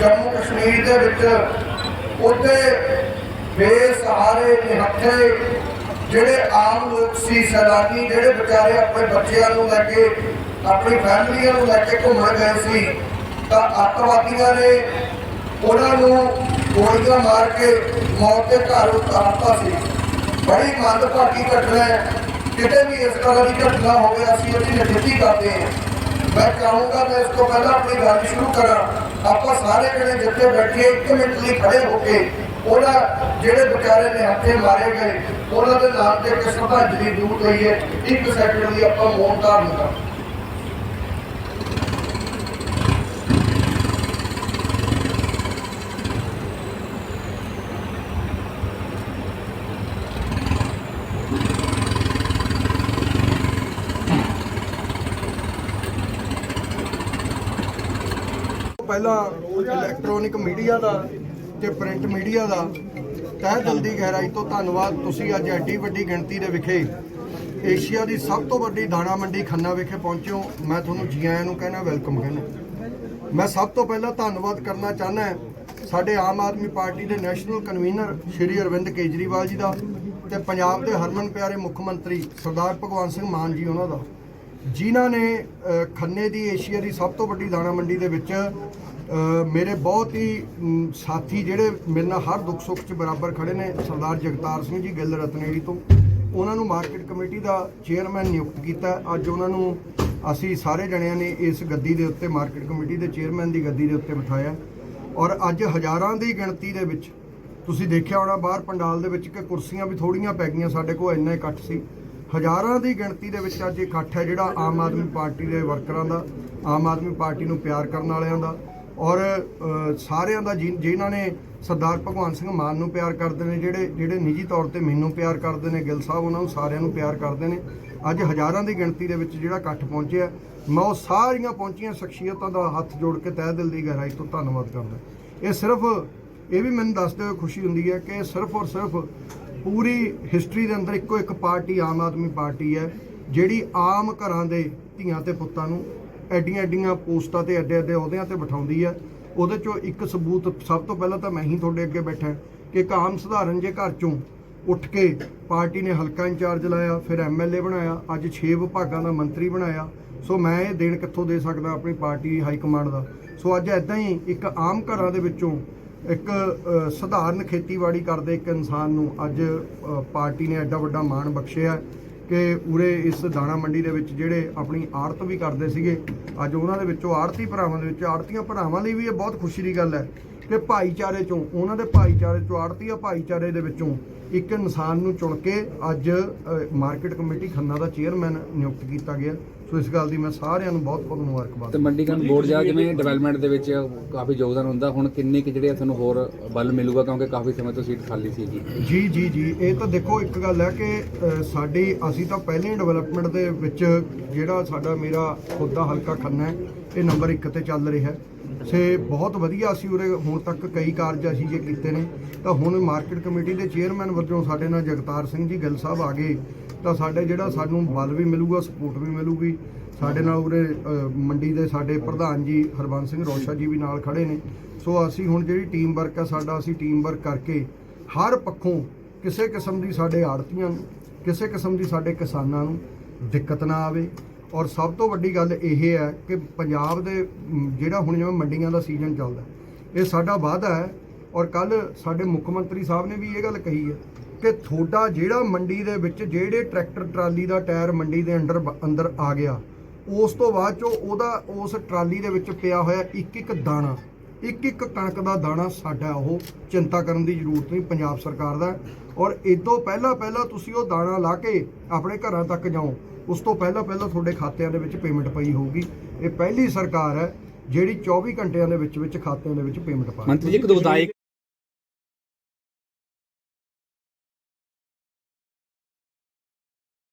ਜੰਮੂ ਕਸ਼ਮੀਰ ਦੇ ਵਿੱਚ ਉੱਥੇ ਬੇਸਹਾਰੇ ਨਿਹੱਥੇ ਜਿਹੜੇ ਆਮ ਲੋਕ ਸੀ, ਸੈਲਾਨੀ ਜਿਹੜੇ ਵਿਚਾਰੇ ਆਪਣੇ ਬੱਚਿਆਂ ਨੂੰ ਲੈ ਕੇ, ਆਪਣੀ ਫੈਮਲੀਆਂ ਨੂੰ ਲੈ ਕੇ ਘੁੰਮਣ ਗਏ ਸੀ, ਤਾਂ ਅੱਤਵਾਦੀਆਂ ਨੇ ਉਹਨਾਂ ਨੂੰ ਗੋਲੀਆਂ ਮਾਰ ਕੇ ਮੌਤ ਦੇ ਘਰ ਉਤਾਰਤਾ ਸੀ। ਬੜੀ ਮੰਦਭਾਗੀ ਘਟਨਾ ਹੈ। ਕਿਤੇ ਵੀ ਇਸ ਤਰ੍ਹਾਂ ਦੀ ਘਟਨਾ ਹੋਵੇ ਅਸੀਂ ਉਹਦੀ ਨਿਖੇਧੀ ਕਰਦੇ ਹਾਂ। ਮੈਂ ਚਾਹੂੰਗਾ ਮੈਂ ਇਸ ਤੋਂ ਪਹਿਲਾਂ ਆਪਣੀ ਗੱਲ ਸ਼ੁਰੂ ਕਰਾਂ। ਆਪਾਂ ਸਾਰੇ ਜਣੇ ਜਿੱਥੇ ਬੈਠੇ, ਇੱਕ ਮਿੰਟ ਲਈ ਖੜੇ ਹੋ ਕੇ ਉਹਨਾਂ ਜਿਹੜੇ ਵਿਚਾਰੇ ਨੇ ਹੱਥੇ ਮਾਰੇ ਗਏ, ਉਹਨਾਂ ਦੇ ਨਾਮ ਤੇ ਇੱਕ ਸ਼ਰਧਾਂਜਲੀ ਜ਼ਰੂਰ ਦਈਏ। ਇੱਕ ਸੈਕਿੰਡ ਲਈ ਆਪਾਂ ਮੌਨ ਧਾਰਨ ਕਰਾਂ ਪਹਿਲਾਂ ਇਲੈਕਟ੍ਰੋਨਿਕ ਮੀਡੀਆ ਦਾ ਤੇ ਪ੍ਰਿੰਟ ਮੀਡੀਆ ਦਾ ਤਹਿ ਦਿਲ ਦੀ ਗਹਿਰਾਈ ਤੋਂ ਧੰਨਵਾਦ। ਤੁਸੀਂ ਅੱਜ ਐਡੀ ਵੱਡੀ ਗਿਣਤੀ ਦੇ ਵਿਖੇ ਏਸ਼ੀਆ ਦੀ ਸਭ ਤੋਂ ਵੱਡੀ ਦਾਣਾ ਮੰਡੀ ਖੰਨਾ ਵਿਖੇ ਪਹੁੰਚਿਓ ਮੈਂ ਤੁਹਾਨੂੰ ਜੀ ਆਇਆਂ ਨੂੰ ਕਹਿਣਾ, ਵੈਲਕਮ ਕਹਿਣਾ। ਮੈਂ ਸਭ ਤੋਂ ਪਹਿਲਾਂ ਧੰਨਵਾਦ ਕਰਨਾ ਚਾਹੁੰਦਾ ਸਾਡੇ ਆਮ ਆਦਮੀ ਪਾਰਟੀ ਦੇ ਨੈਸ਼ਨਲ ਕਨਵੀਨਰ ਸ਼੍ਰੀ ਅਰਵਿੰਦ ਕੇਜਰੀਵਾਲ ਜੀ ਦਾ ਤੇ ਪੰਜਾਬ ਦੇ ਹਰਮਨ ਪਿਆਰੇ ਮੁੱਖ ਮੰਤਰੀ ਸਰਦਾਰ ਭਗਵੰਤ ਸਿੰਘ ਮਾਨ ਜੀ ਉਹਨਾਂ ਦਾ। ਜਿਨ੍ਹਾਂ ਨੇ ਖੰਨੇ ਦੀ ਏਸ਼ੀਆ ਦੀ ਸਭ ਤੋਂ ਵੱਡੀ ਦਾਣਾ ਮੰਡੀ ਦੇ ਵਿੱਚ ਮੇਰੇ ਬਹੁਤ ਹੀ ਸਾਥੀ ਜਿਹੜੇ ਮੇਰੇ ਨਾਲ ਹਰ ਦੁੱਖ ਸੁੱਖ 'ਚ ਬਰਾਬਰ ਖੜੇ ਨੇ, ਸਰਦਾਰ ਜਗਤਾਰ ਸਿੰਘ ਜੀ ਗਿੱਲ ਰਤਨੇੜੀ ਤੋਂ। ਉਹਨਾਂ ਨੂੰ ਮਾਰਕੀਟ ਕਮੇਟੀ ਦਾ ਚੇਅਰਮੈਨ ਨਿਯੁਕਤ ਕੀਤਾ। ਅੱਜ ਉਹਨਾਂ ਨੂੰ ਅਸੀਂ ਸਾਰੇ ਜਣਿਆਂ ਨੇ ਇਸ ਗੱਦੀ ਦੇ ਉੱਤੇ, ਮਾਰਕੀਟ ਕਮੇਟੀ ਦੇ ਚੇਅਰਮੈਨ ਦੀ ਗੱਦੀ ਦੇ ਉੱਤੇ ਬਿਠਾਇਆ। ਔਰ ਅੱਜ ਹਜ਼ਾਰਾਂ ਦੀ ਗਿਣਤੀ ਦੇ ਵਿੱਚ, ਤੁਸੀਂ ਦੇਖਿਆ ਹੋਣਾ ਬਾਹਰ ਪੰਡਾਲ ਦੇ ਵਿੱਚ ਕਿ ਕੁਰਸੀਆਂ ਵੀ ਥੋੜੀਆਂ ਪੈ ਗਈਆਂ ਸਾਡੇ ਕੋਲ, ਇੰਨਾ ਇਕੱਠ ਸੀ। ਹਜ਼ਾਰਾਂ ਦੀ ਗਿਣਤੀ ਦੇ ਵਿੱਚ ਅੱਜ ਇਹ ਇਕੱਠ ਹੈ ਜਿਹੜਾ ਆਮ ਆਦਮੀ ਪਾਰਟੀ ਦੇ ਵਰਕਰਾਂ ਦਾ, ਆਮ ਆਦਮੀ ਪਾਰਟੀ ਨੂੰ ਪਿਆਰ ਕਰਨ ਵਾਲਿਆਂ ਦਾ ਔਰ ਸਾਰਿਆਂ ਦਾ ਜਿ- ਜਿਨ੍ਹਾਂ ਨੇ ਸਰਦਾਰ ਭਗਵੰਤ ਸਿੰਘ ਮਾਨ ਨੂੰ ਪਿਆਰ ਕਰਦੇ ਨੇ, ਜਿਹੜੇ ਜਿਹੜੇ ਨਿੱਜੀ ਤੌਰ ਤੇ ਮੈਨੂੰ ਪਿਆਰ ਕਰਦੇ ਨੇ, ਗਿੱਲ ਸਾਹਿਬ ਉਹਨਾਂ ਨੂੰ ਸਾਰਿਆਂ ਨੂੰ ਪਿਆਰ ਕਰਦੇ ਨੇ, ਅੱਜ ਹਜ਼ਾਰਾਂ ਦੀ ਗਿਣਤੀ ਦੇ ਵਿੱਚ ਜਿਹੜਾ ਇਕੱਠ ਪਹੁੰਚਿਆ ਮੈਂ ਉਹ ਸਾਰੀਆਂ ਪਹੁੰਚੀਆਂ ਸ਼ਖਸੀਅਤਾਂ ਦਾ ਹੱਥ ਜੋੜ ਕੇ ਤਹਿ ਦਿਲ ਦੀ ਗਹਿਰਾਈ ਤੋਂ ਧੰਨਵਾਦ ਕਰਦਾ। ਇਹ ਸਿਰਫ, ਇਹ ਵੀ ਮੈਨੂੰ ਦੱਸਦੇ ਹੋਏ ਖੁਸ਼ੀ ਹੁੰਦੀ ਹੈ ਕਿ ਸਿਰਫ ਔਰ ਸਿਰਫ ਪੂਰੀ ਹਿਸਟਰੀ ਦੇ ਅੰਦਰ ਇੱਕੋ ਇੱਕ ਪਾਰਟੀ ਆਮ ਆਦਮੀ ਪਾਰਟੀ ਹੈ, ਜਿਹੜੀ ਆਮ ਘਰਾਂ ਦੇ ਧੀਆਂ ਤੇ ਪੁੱਤਾਂ ਨੂੰ ਐਡੀਆਂ ਐਡੀਆਂ ਪੋਸਟਾਂ ਤੇ ਐਡੇ ਐਡੇ ਅਹੁਦਿਆਂ ਤੇ ਬਿਠਾਉਂਦੀ ਹੈ। ਉਹਦੇ ਚੋਂ ਇੱਕ ਸਬੂਤ ਸਭ ਤੋਂ ਪਹਿਲਾਂ ਤਾਂ ਮੈਂ ਹੀ ਤੁਹਾਡੇ ਅੱਗੇ ਬੈਠਾ ਕਿ ਇੱਕ ਆਮ ਸਧਾਰਨ ਜੇ ਘਰ ਚੋਂ ਉੱਠ ਕੇ ਪਾਰਟੀ ਨੇ ਹਲਕਾ ਇੰਚਾਰਜ ਲਾਇਆ, ਫਿਰ ਐਮਐਲਏ ਬਣਾਇਆ, ਅੱਜ 6 ਵਿਭਾਗਾਂ ਦਾ ਮੰਤਰੀ ਬਣਾਇਆ। ਸੋ ਮੈਂ ਇਹ ਦੇਣ ਕਿੱਥੋਂ ਦੇ ਸਕਦਾ ਆਪਣੀ ਪਾਰਟੀ ਹਾਈ ਕਮਾਂਡ ਦਾ? ਸੋ ਅੱਜ ਐਦਾਂ ਹੀ ਇੱਕ ਆਮ ਘਰਾਂ ਦੇ ਵਿੱਚੋਂ ਇੱਕ ਸਧਾਰਨ ਖੇਤੀਬਾੜੀ ਕਰਦੇ ਇੱਕ ਇਨਸਾਨ ਨੂੰ ਅੱਜ ਪਾਰਟੀ ਨੇ ਐਡਾ ਵੱਡਾ ਮਾਣ ਬਖਸ਼ਿਆ ਕਿ ਉਰੇ ਇਸ ਦਾਣਾ ਮੰਡੀ ਦੇ ਵਿੱਚ ਜਿਹੜੇ ਆਪਣੀ ਆੜਤ ਵੀ ਕਰਦੇ ਸੀਗੇ, ਅੱਜ ਉਹਨਾਂ ਦੇ ਵਿੱਚੋਂ ਆੜਤੀ ਭਰਾਵਾਂ ਦੇ ਵਿੱਚ ਆੜਤੀਆਂ ਭਰਾਵਾਂ ਲਈ ਵੀ ਇਹ ਬਹੁਤ ਖੁਸ਼ੀ ਦੀ ਗੱਲ ਹੈ। ਕਿ ਭਾਈਚਾਰੇ ਚੋਂ ਉਹਨਾਂ ਦੇ ਭਾਈਚਾਰੇ ਚੋਂ ਆੜਤੀਆ ਭਾਈਚਾਰੇ ਦੇ ਵਿੱਚੋਂ ਇੱਕ ਇਨਸਾਨ ਨੂੰ ਚੁਣ ਕੇ ਅੱਜ ਮਾਰਕੀਟ ਕਮੇਟੀ ਖੰਨਾ ਦਾ ਚੇਅਰਮੈਨ ਨਿਯੁਕਤ ਕੀਤਾ ਗਿਆ। ਸੋ ਇਸ ਗੱਲ ਦੀ ਮੈਂ ਸਾਰਿਆਂ ਨੂੰ ਬਹੁਤ ਬਹੁਤ ਮੁਬਾਰਕਬਾਦ। ਤੇ ਮੰਡੀਕਰਨ ਬੋਰਡ ਜਾ ਜਿਵੇਂ ਡਿਵੈਲਪਮੈਂਟ ਦੇ ਵਿੱਚ ਕਾਫੀ ਯੋਗਦਾਨ ਹੁੰਦਾ। ਹੁਣ ਕਿੰਨੇ ਕਿ ਜਿਹੜੇ ਤੁਹਾਨੂੰ ਹੋਰ ਬਲ ਮਿਲੂਗਾ? ਕਿਉਂਕਿ ਕਾਫੀ ਸਮੇਂ ਤੋਂ ਸੀਟ ਖਾਲੀ ਸੀ ਜੀ ਜੀ ਜੀ। ਜੀ ਇਹ ਤਾਂ ਦੇਖੋ ਇੱਕ ਗੱਲ ਹੈ ਕਿ ਸਾਡੀ ਅਸੀਂ ਤਾਂ ਪਹਿਲੇ ਡਿਵੈਲਪਮੈਂਟ ਦੇ ਵਿੱਚ ਜਿਹੜਾ ਸਾਡਾ ਮੇਰਾ ਖੁਦ ਦਾ ਹਲਕਾ ਖੰਨਾ ਹੈ ਇਹ ਨੰਬਰ 1 ਤੇ ਚੱਲ ਰਿਹਾ ਹੈ। ਸੇ ਬਹੁਤ ਵਧੀਆ ਅਸੀਂ ਉਰੇ ਹੁਣ ਤੱਕ ਕਈ ਕਾਰਜ ਅਸੀਂ ਜੇ ਕੀਤੇ ਨੇ, ਤਾਂ ਹੁਣ ਮਾਰਕੀਟ ਕਮੇਟੀ ਦੇ ਚੇਅਰਮੈਨ ਵਜੋਂ ਸਾਡੇ ਨਾਲ ਜਗਤਾਰ ਸਿੰਘ ਜੀ ਗਿੱਲ ਸਾਹਿਬ ਆ ਗਏ, ਤਾਂ ਸਾਡੇ ਜਿਹੜਾ ਸਾਨੂੰ ਬਲ ਵੀ ਮਿਲੂਗਾ, ਸਪੋਰਟ ਵੀ ਮਿਲੂਗੀ, ਸਾਡੇ ਨਾਲ ਉਰੇ ਮੰਡੀ ਦੇ ਸਾਡੇ ਪ੍ਰਧਾਨ ਜੀ ਹਰਬੰਸ ਸਿੰਘ ਰੋਸ਼ਾ ਜੀ ਵੀ ਨਾਲ ਖੜੇ ਨੇ, ਸੋ ਅਸੀਂ ਹੁਣ ਜਿਹੜੀ ਟੀਮ ਵਰਕ ਹੈ ਸਾਡਾ ਅਸੀਂ ਟੀਮ ਵਰਕ ਕਰਕੇ ਹਰ ਪੱਖੋਂ ਕਿਸੇ ਕਿਸਮ ਦੀ ਸਾਡੇ ਆੜਤੀਆਂ ਨੂੰ, ਕਿਸੇ ਕਿਸਮ ਦੀ ਸਾਡੇ ਕਿਸਾਨਾਂ ਨੂੰ ਦਿੱਕਤ ਨਾ ਆਵੇ ਔਰ ਸਭ ਤੋਂ ਵੱਡੀ ਗੱਲ ਇਹ ਹੈ ਕਿ ਪੰਜਾਬ ਦੇ ਜਿਹੜਾ ਹੁਣ ਜਿਵੇਂ ਮੰਡੀਆਂ ਦਾ ਸੀਜ਼ਨ ਚੱਲਦਾ, ਇਹ ਸਾਡਾ ਵਾਅਦਾ ਹੈ। ਔਰ ਕੱਲ ਸਾਡੇ ਮੁੱਖ ਮੰਤਰੀ ਸਾਹਿਬ ਨੇ ਵੀ ਇਹ ਗੱਲ ਕਹੀ ਹੈ ਕਿ ਤੁਹਾਡਾ ਜਿਹੜਾ ਮੰਡੀ ਦੇ ਵਿੱਚ ਜਿਹੜੇ ਟਰੈਕਟਰ, ਟਰਾਲੀ ਦਾ ਟਾਇਰ ਮੰਡੀ ਦੇ ਅੰਦਰ ਅੰਦਰ ਆ ਗਿਆ, ਉਸ ਤੋਂ ਬਾਅਦ ਚੋਂ ਉਹਦਾ, ਉਸ ਟਰਾਲੀ ਦੇ ਵਿੱਚ ਪਿਆ ਹੋਇਆ ਇੱਕ ਇੱਕ ਦਾਣਾ। ਇੱਕ ਇੱਕ ਕਣਕ ਦਾ ਦਾਣਾ ਸਾਡਾ ਉਹ ਚਿੰਤਾ ਕਰਨ ਦੀ ਜ਼ਰੂਰਤ ਨਹੀਂ ਪੰਜਾਬ ਸਰਕਾਰ ਦਾ ਔਰ ਇਦੋਂ ਪਹਿਲਾਂ ਪਹਿਲਾਂ ਤੁਸੀਂ ਉਹ ਦਾਣਾ ਲਾ ਕੇ ਆਪਣੇ ਘਰਾਂ ਤੱਕ ਜਾਓ ਉਸ ਤੋਂ ਪਹਿਲਾਂ ਪਹਿਲਾਂ ਤੁਹਾਡੇ ਖਾਤਿਆਂ ਦੇ ਵਿੱਚ ਪੇਮੈਂਟ ਪਈ ਹੋਊਗੀ ਇਹ ਪਹਿਲੀ ਸਰਕਾਰ ਹੈ ਜਿਹੜੀ 24 ਘੰਟਿਆਂ ਦੇ ਵਿੱਚ ਵਿੱਚ ਖਾਤਿਆਂ ਦੇ ਵਿੱਚ ਪੇਮੈਂਟ ਪਾ। ਮੰਤਰੀ ਜੀ ਇੱਕ ਦੋ ਵਿਧਾਇਕ